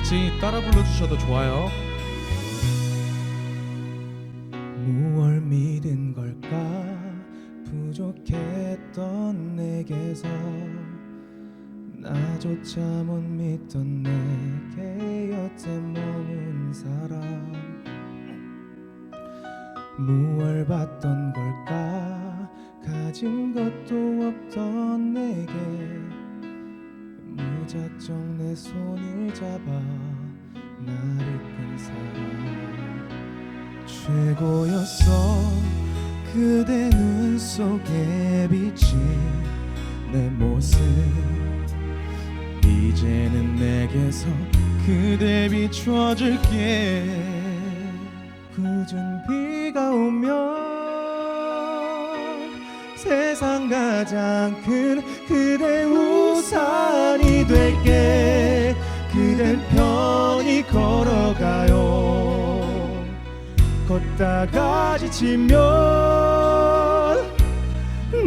같이 따라 불러주셔도 좋아요. 무얼 믿은 걸까? 부족했던 내게서. 나조차 못 믿던 내게 여태 머문 사람. 무얼 받던 걸까? 가진 것도 없던 내게 무작정 내 손을 잡아 나를 끈 사람. 최고였어. 그대 눈 속에 비친 내 모습. 이제는 내게서 그대 비춰줄게. 굳은 비가 오면 세상 가장 큰 그대 우산이 될게. 그댈 편히 걸어가요. 걷다가 지치면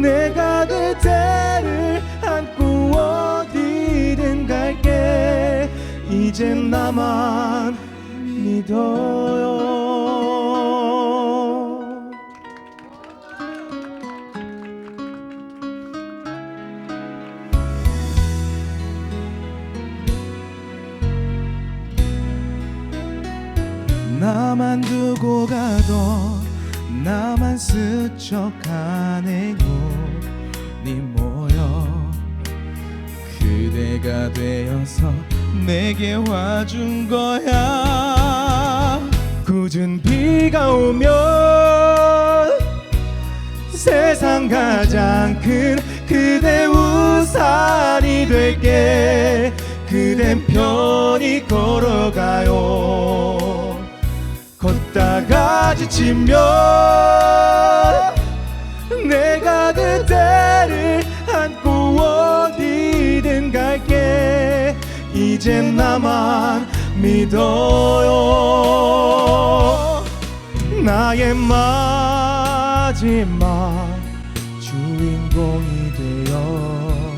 내가 그대를 안고 어디든 갈게. 이젠 나만 믿어요 나만 두고 가도 나만 스쳐가네요 네 모여 그대가 되어서 내게 와준 거야. 굳은 비가 오면 세상 가장 큰 그대 우산이 될게. 그댄 편히 걸 가 지 치면 내가 그대를 안고 어디든 갈게. 이젠 나만 믿어요. 나의 마지막 주인공이 되어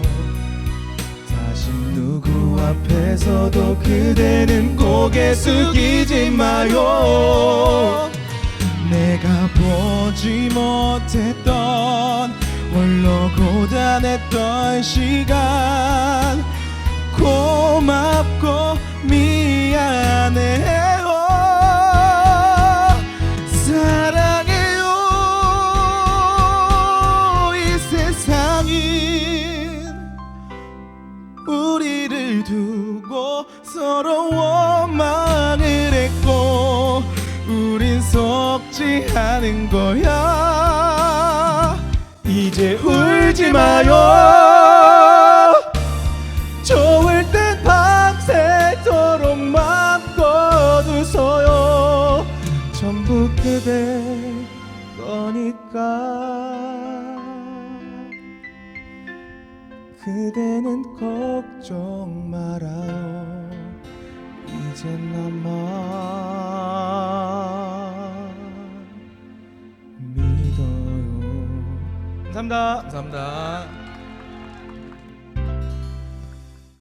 누구 앞에서도 그대는 고개 숙이지 마요. 내가 보지 못했던 홀로 고단했던 시간. 고맙고 두고 서로 원망을 했고 우린 속지 않은 거야. 이제 울지 마요. 좋을 땐 밤새도록 맘껏웃어요. 전부 그대 거니까 그대는 걱정 말아요. 이젠 나만 믿어요. 감사합니다. 감사합니다.